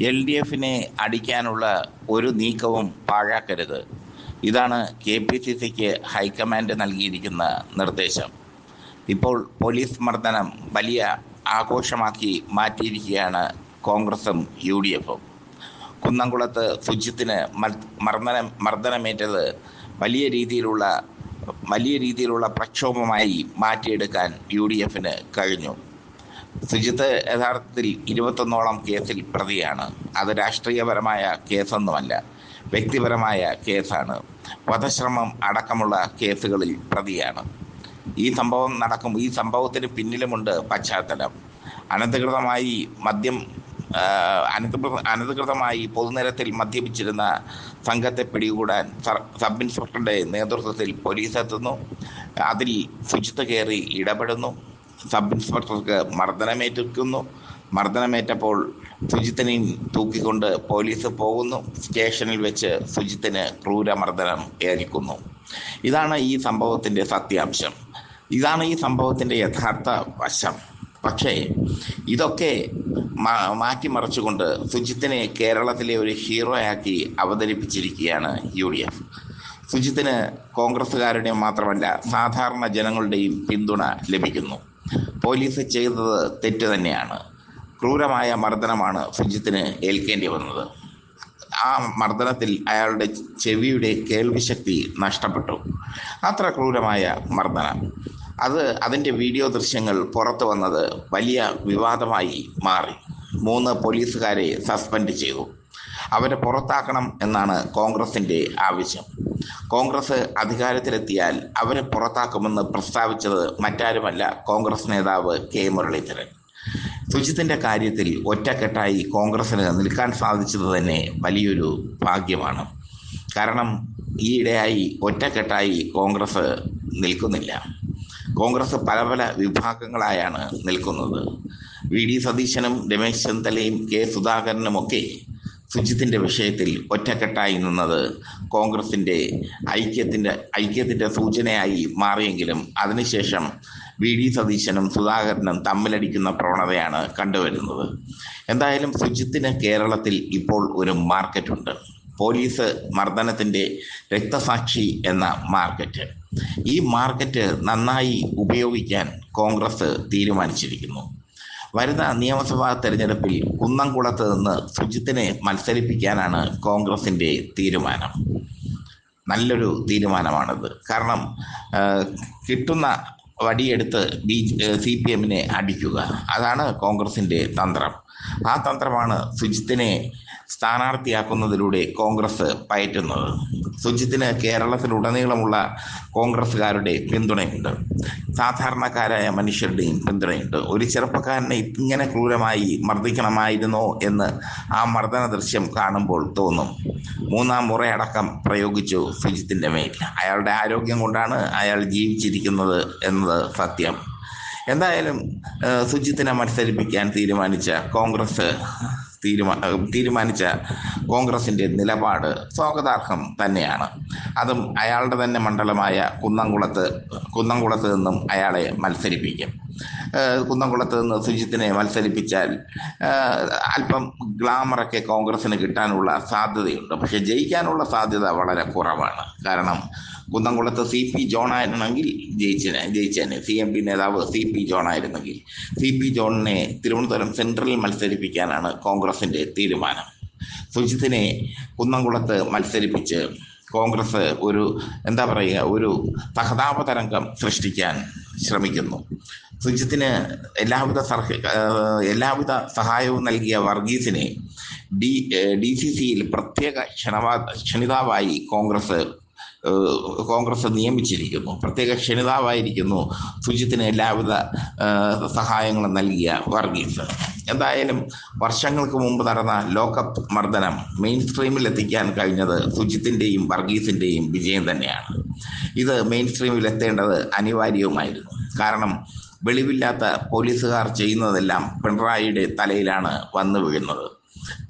L D എഫിനെ അടിക്കാനുള്ള ഒരു നീക്കവും പാഴാക്കരുത്. ഇതാണ് കെ പി സി സിക്ക് ഹൈക്കമാൻഡ് നൽകിയിരിക്കുന്ന നിർദ്ദേശം. ഇപ്പോൾ പോലീസ് മർദ്ദനം വലിയ ആഘോഷമാക്കി മാറ്റിയിരിക്കുകയാണ് കോൺഗ്രസും യു ഡി എഫും. കുന്നംകുളത്ത് സുജിത്തിന് മർ- മർദ്ദനം മർദ്ദനമേറ്റത് വലിയ രീതിയിലുള്ള വലിയ രീതിയിലുള്ള പ്രക്ഷോഭമായി മാറ്റിയെടുക്കാൻ യു ഡി എഫിന് കഴിഞ്ഞു. സുജിത്ത് യഥാർത്ഥത്തിൽ ഇരുപത്തൊന്നോളം കേസിൽ പ്രതിയാണ്. അത് രാഷ്ട്രീയപരമായ കേസൊന്നുമല്ല വ്യക്തിപരമായ കേസാണ്. വധശ്രമം അടക്കമുള്ള കേസുകളിൽ പ്രതിയാണ്. ഈ സംഭവം നടക്കും ഈ സംഭവത്തിന് പിന്നിലുമുണ്ട് പശ്ചാത്തലം. അനധികൃതമായി മദ്യം അനധികൃതമായി പൊതുനിരത്തിൽ മദ്യപിച്ചിരുന്ന സംഘത്തെ പിടികൂടാൻ സബ് ഇൻസ്പെക്ടറുടെ നേതൃത്വത്തിൽ പോലീസ് എത്തുന്നു. അതിൽ സുജിത്ത് കയറി ഇടപെടുന്നു. സബ് ഇൻസ്പെക്ടർക്ക് മർദ്ദനമേറ്റിരിക്കുന്നു. മർദ്ദനമേറ്റപ്പോൾ സുജിത്തിനെ തൂക്കിക്കൊണ്ട് പോലീസ് പോകുന്നു. സ്റ്റേഷനിൽ വെച്ച് സുജിത്തിന് ക്രൂരമർദ്ദനം ഏൽക്കുന്നു. ഇതാണ് ഈ സംഭവത്തിന്റെ സത്യാംശം. ഇതാണ് ഈ സംഭവത്തിന്റെ യഥാർത്ഥ വശം. പക്ഷേ ഇതൊക്കെ മാറ്റിമറിച്ചുകൊണ്ട് സുജിത്തിനെ കേരളത്തിലെ ഒരു ഹീറോയാക്കി അവതരിപ്പിച്ചിരിക്കുകയാണ് യു ഡി എഫ്. സുജിത്തിന് കോൺഗ്രസ്സുകാരുടെയും മാത്രമല്ല സാധാരണ ജനങ്ങളുടെയും പിന്തുണ ലഭിക്കുന്നു. പോലീസ് ചെയ്തത് തെറ്റ് തന്നെയാണ്. ക്രൂരമായ മർദ്ദനമാണ് ഫിജിത്തിന് ഏൽക്കേണ്ടി വന്നത്. ആ മർദ്ദനത്തിൽ അയാളുടെ ചെവിയുടെ കേൾവിശക്തി നഷ്ടപ്പെട്ടു. അത്ര ക്രൂരമായ മർദ്ദനം. അത് അതിന്റെ വീഡിയോ ദൃശ്യങ്ങൾ പുറത്തു വന്നത് വലിയ വിവാദമായി മാറി. മൂന്ന് പോലീസുകാരെ സസ്പെൻഡ് ചെയ്തു. അവരെ പുറത്താക്കണം എന്നാണ് കോൺഗ്രസിന്റെ ആവശ്യം. കോൺഗ്രസ് അധികാരത്തിലെത്തിയാൽ അവരെ പുറത്താക്കുമെന്ന് പ്രസ്താവിച്ചത് മറ്റാരുമല്ല കോൺഗ്രസ് നേതാവ് കെ മുരളീധരൻ. ശുചിത്തിന്റെ കാര്യത്തിൽ ഒറ്റക്കെട്ടായി കോൺഗ്രസ്സിന് നിൽക്കാൻ സാധിച്ചത് തന്നെ വലിയൊരു ഭാഗ്യമാണ്. കാരണം ഈയിടെയായി ഒറ്റക്കെട്ടായി കോൺഗ്രസ് നിൽക്കുന്നില്ല. കോൺഗ്രസ് പല പല വിഭാഗങ്ങളായാണ് നിൽക്കുന്നത്. വി. ഡി. സതീശനും രമേശ് ചെന്നിത്തലയും കെ. സുധാകരനുമൊക്കെ സുജിത്തിന്റെ വിഷയത്തിൽ ഒറ്റക്കെട്ടായി നിന്നത് കോൺഗ്രസിന്റെ ഐക്യത്തിന്റെ ഐക്യത്തിന്റെ സൂചനയായി മാറിയെങ്കിലും അതിനുശേഷം വി. ഡി. സതീശനും സുധാകരനും തമ്മിലടിക്കുന്ന പ്രവണതയാണ് കണ്ടുവരുന്നത്. എന്തായാലും സുജിത്തിന് കേരളത്തിൽ ഇപ്പോൾ ഒരു മാർക്കറ്റുണ്ട്. പോലീസ് മർദ്ദനത്തിന്റെ രക്തസാക്ഷി എന്ന മാർക്കറ്റ്. ഈ മാർക്കറ്റ് നന്നായി ഉപയോഗിക്കാൻ കോൺഗ്രസ് തീരുമാനിച്ചിരിക്കുന്നു. വരുന്ന നിയമസഭാ തെരഞ്ഞെടുപ്പിൽ കുന്നംകുളത്ത് നിന്ന് സുജിത്തിനെ മത്സരിപ്പിക്കാനാണ് കോൺഗ്രസിന്റെ തീരുമാനം. നല്ലൊരു തീരുമാനമാണിത്. കാരണം കിട്ടുന്ന വടിയെടുത്ത് ബി സി പി എമ്മിനെ അടിക്കുക. അതാണ് കോൺഗ്രസിന്റെ തന്ത്രം. ആ തന്ത്രമാണ് സുജിത്തിനെ സ്ഥാനാർത്ഥിയാക്കുന്നതിലൂടെ കോൺഗ്രസ് പയറ്റുന്നത്. സുജിത്തിന് കേരളത്തിലുടനീളമുള്ള കോൺഗ്രസ്സുകാരുടെ പിന്തുണയുണ്ട്. സാധാരണക്കാരായ മനുഷ്യരുടെയും പിന്തുണയുണ്ട്. ഒരു ചെറുപ്പക്കാരനെ ഇങ്ങനെ ക്രൂരമായി മർദ്ദിക്കണമായിരുന്നോ എന്ന് ആ മർദ്ദന ദൃശ്യം കാണുമ്പോൾ തോന്നും. മൂന്നാം മുറയടക്കം പ്രയോഗിച്ചു സുജിത്തിന്റെ മേൽ. അയാളുടെ ആരോഗ്യം കൊണ്ടാണ് അയാൾ ജീവിച്ചിരിക്കുന്നത് എന്നത് സത്യം. എന്തായാലും സുജിത്തിനെ മത്സരിപ്പിക്കാൻ തീരുമാനിച്ച കോൺഗ്രസ് തീരുമാ തീരുമാനിച്ച കോൺഗ്രസിന്റെ നിലപാട് സ്വാഗതാർഹം തന്നെയാണ്. അതും അയാളുടെ തന്നെ മണ്ഡലമായ കുന്നംകുളത്ത് കുന്നംകുളത്ത് നിന്നും അയാളെ മത്സരിപ്പിക്കും. കുന്നംകുളത്ത് നിന്ന് സുജിത്തിനെ മത്സരിപ്പിച്ചാൽ അല്പം ഗ്ലാമറൊക്കെ കോൺഗ്രസിന് കിട്ടാനുള്ള സാധ്യതയുണ്ട്. പക്ഷെ ജയിക്കാനുള്ള സാധ്യത വളരെ കുറവാണ്. കാരണം കുന്നംകുളത്ത് സി പി ജോൺ ആയിരുന്നെങ്കിൽ ജയിച്ചിനെ ജയിച്ചേനെ. സി എം പി നേതാവ് സി പി ജോൺ ആയിരുന്നെങ്കിൽ സി പി ജോണിനെ തിരുവനന്തപുരം സെൻട്രലിൽ മത്സരിപ്പിക്കാനാണ് കോൺഗ്രസിന്റെ തീരുമാനം. സുജിത്തിനെ കുന്നംകുളത്ത് മത്സരിപ്പിച്ച് കോൺഗ്രസ് ഒരു എന്താ പറയുക ഒരു സഹതാപ തരംഗം സൃഷ്ടിക്കാൻ ശ്രമിക്കുന്നു. സുജിത്തിന് എല്ലാവിധ സർഹ എല്ലാവിധ സഹായവും നൽകിയ വർഗീസിനെ ഡി ഡി സി സിയിൽ പ്രത്യേക ക്ഷണവാ ക്ഷണിതാവായി കോൺഗ്രസ് കോൺഗ്രസ് നിയമിച്ചിരിക്കുന്നു. പ്രത്യേക ക്ഷണിതാവായിരിക്കുന്നു സുജിത്തിന് എല്ലാവിധ സഹായങ്ങളും നൽകിയ വർഗീസ്. എന്തായാലും വർഷങ്ങൾക്ക് മുമ്പ് നടന്ന ലോക്കപ്പ് മർദ്ദനം മെയിൻ സ്ട്രീമിൽ എത്തിക്കാൻ കഴിഞ്ഞത് സുജിത്തിന്റെയും വർഗീസിന്റെയും വിജയം തന്നെയാണ്. ഇത് മെയിൻ സ്ട്രീമിൽ എത്തേണ്ടത് അനിവാര്യവുമായിരുന്നു. കാരണം വെളിവില്ലാത്ത പോലീസുകാർ ചെയ്യുന്നതെല്ലാം പിണറായിയുടെ തലയിലാണ് വന്നു വീഴുന്നത്.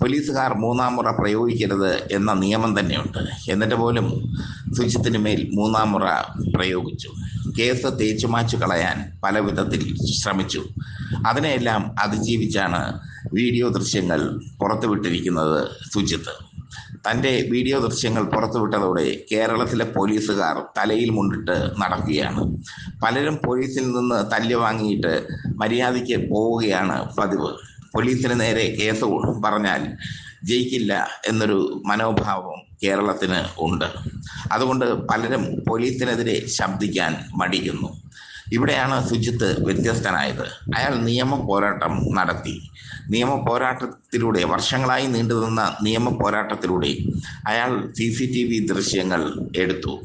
പോലീസുകാർ മൂന്നാം മുറ പ്രയോഗിക്കരുത് എന്ന നിയമം തന്നെയുണ്ട്. എന്നിട്ട് പോലും സുജിത്തിന് മേൽ മൂന്നാം മുറ പ്രയോഗിച്ചു. കേസ് തേച്ചുമാച്ചു കളയാൻ പല വിധത്തിൽ ശ്രമിച്ചു. അതിനെയെല്ലാം അതിജീവിച്ചാണ് വീഡിയോ ദൃശ്യങ്ങൾ പുറത്തുവിട്ടിരിക്കുന്നത് സുജിത്ത്. തന്റെ വീഡിയോ ദൃശ്യങ്ങൾ പുറത്തുവിട്ടതോടെ കേരളത്തിലെ പോലീസുകാർ തലയിൽ മുണ്ടിട്ട് നടക്കുകയാണ്. പലരും പോലീസിൽ നിന്ന് തല്ല് വാങ്ങിയിട്ട് മര്യാദയ്ക്ക് പോവുകയാണ് പതിവ്. പോലീസിന് നേരെ കേസ് പറഞ്ഞാൽ ജയിക്കില്ല എന്നൊരു മനോഭാവം കേരളത്തിന് ഉണ്ട്. അതുകൊണ്ട് പലരും പോലീസിനെതിരെ ശബ്ദിക്കാൻ മടിക്കുന്നു. ഇവിടെയാണ് സുജിത്ത് വ്യത്യസ്തനായത്. അയാൾ നിയമ പോരാട്ടം നടത്തി. നിയമ പോരാട്ടത്തിലൂടെ വർഷങ്ങളായി നീണ്ടുനിന്ന നിയമ പോരാട്ടത്തിലൂടെ അയാൾ സി സി ടി വി ദൃശ്യങ്ങൾ എടുത്തു.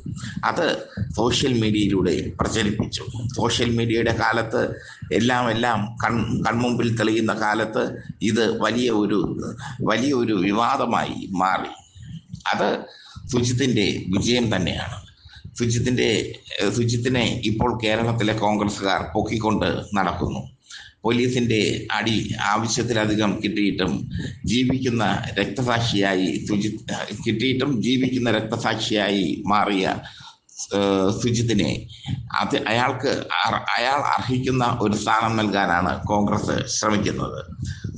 അത് സോഷ്യൽ മീഡിയയിലൂടെ പ്രചരിപ്പിച്ചു. സോഷ്യൽ മീഡിയയുടെ കാലത്ത് എല്ലാം എല്ലാം കൺ കൺമുമ്പിൽ തെളിയുന്ന കാലത്ത് ഇത് വലിയ ഒരു വലിയൊരു വിവാദമായി മാറി. അത് സുജിത്തിന്റെ വിജയം തന്നെയാണ്. സുജിത്തിന്റെ സുജിത്തിനെ ഇപ്പോൾ കേരളത്തിലെ കോൺഗ്രസ്സുകാർ പൊക്കിക്കൊണ്ട് നടക്കുന്നു. പോലീസിന്റെ അടി ആവശ്യത്തിലധികം കിട്ടിയിട്ടും ജീവിക്കുന്ന രക്തസാക്ഷിയായി സുജിത് കിട്ടിയിട്ടും ജീവിക്കുന്ന രക്തസാക്ഷിയായി മാറിയ സുജിത്തിനെ അത് അയാൾക്ക് അയാൾ അർഹിക്കുന്ന ഒരു സ്ഥാനം നൽകാനാണ് കോൺഗ്രസ് ശ്രമിക്കുന്നത്.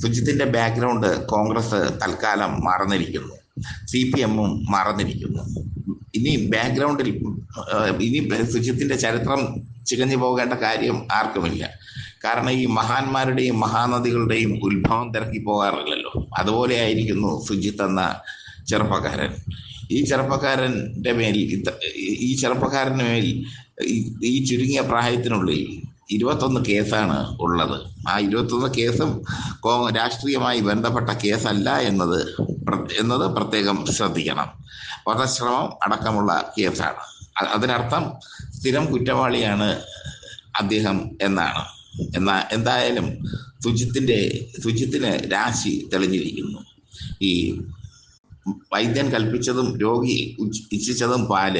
സുജിത്തിന്റെ ബാക്ക്ഗ്രൗണ്ട് കോൺഗ്രസ് തൽക്കാലം മറന്നിരിക്കുന്നു. സി പി എമ്മും മറന്നിരിക്കുന്നു. ഇനി ബാക്ക്ഗ്രൗണ്ടിൽ ഇനി സുജിത്തിന്റെ ചരിത്രം ചികഞ്ഞു പോകേണ്ട കാര്യം ആർക്കുമില്ല. കാരണം ഈ മഹാന്മാരുടെയും മഹാനദികളുടെയും ഉത്ഭവം തിരക്കി പോകാറില്ലല്ലോ. അതുപോലെ ആയിരിക്കുന്നു സുജിത്ത് എന്ന ചെറുപ്പക്കാരൻ. ഈ ചെറുപ്പക്കാരന്റെ മേൽ ഈ ചെറുപ്പക്കാരന് മേൽ ഈ ചുരുങ്ങിയ പ്രായത്തിനുള്ളിൽ ഇരുപത്തൊന്ന് കേസാണ് ഉള്ളത്. ആ ഇരുപത്തൊന്ന് കേസും രാഷ്ട്രീയമായി ബന്ധപ്പെട്ട കേസല്ല എന്നത് എന്നത് പ്രത്യേകം ശ്രദ്ധിക്കണം. വധശ്രമം അടക്കമുള്ള കേസാണ്. അതിനർത്ഥം സ്ഥിരം കുറ്റവാളിയാണ് അദ്ദേഹം എന്നാണ്. എന്നാ എന്തായാലും സുജിത്തിന്റെ സുജിത്തിന് രാശി തെളിഞ്ഞിരിക്കുന്നു. ഈ വൈദ്യൻ കൽപ്പിച്ചതും രോഗി ഇച്ഛിച്ചതും പാൽ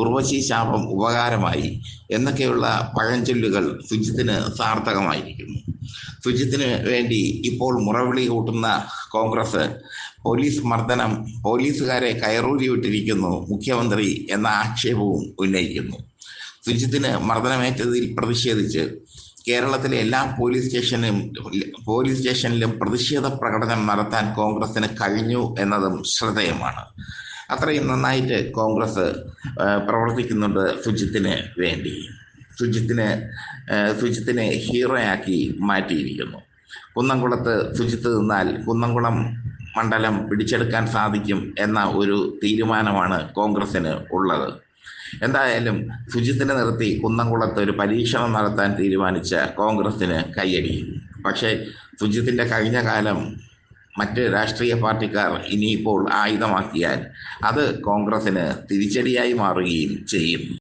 ഉർവശി ശാപം ഉപകാരമായി എന്നൊക്കെയുള്ള പഴഞ്ചൊല്ലുകൾ സുജിത്തിന് സാർത്ഥകമായിരിക്കുന്നു. സുജിത്തിന് വേണ്ടി ഇപ്പോൾ മുറവിളി കൂട്ടുന്ന കോൺഗ്രസ് പോലീസ് മർദ്ദനം പോലീസുകാരെ കയറൂരി വിട്ടിരിക്കുന്നു മുഖ്യമന്ത്രി എന്ന ആക്ഷേപവും ഉന്നയിക്കുന്നു. സുജിത്തിന് മർദ്ദനമേറ്റതിൽ പ്രതിഷേധിച്ച് കേരളത്തിലെ എല്ലാ പോലീസ് സ്റ്റേഷനിലും പോലീസ് സ്റ്റേഷനിലും പ്രതിഷേധ പ്രകടനം നടത്താൻ കോൺഗ്രസിന് കഴിഞ്ഞു എന്നതും ശ്രദ്ധേയമാണ്. അത്രയും നന്നായിട്ട് കോൺഗ്രസ് പ്രവർത്തിക്കുന്നുണ്ട് സുജിത്തിന് വേണ്ടി. സുജിത്തിന് സുജിത്തിനെ ഹീറോയാക്കി മാറ്റിയിരിക്കുന്നു. കുന്നംകുളത്ത് സുജിത്ത് നിന്നാൽ കുന്നംകുളം മണ്ഡലം പിടിച്ചെടുക്കാൻ സാധിക്കും എന്ന ഒരു തീരുമാനമാണ് കോൺഗ്രസിന് ഉള്ളത്. എന്തായാലും ശുചിത്തിനെ നിർത്തി കുന്നംകുളത്ത് ഒരു പരീക്ഷണം നടത്താൻ തീരുമാനിച്ച കോൺഗ്രസിന് കയ്യടി. പക്ഷേ ശുചിത്തിന്റെ കഴിഞ്ഞ കാലം മറ്റ് രാഷ്ട്രീയ പാർട്ടിക്കാർ ഇനിയിപ്പോൾ ആയുധമാക്കിയാൽ അത് കോൺഗ്രസിന് തിരിച്ചടിയായി മാറുകയും ചെയ്യും.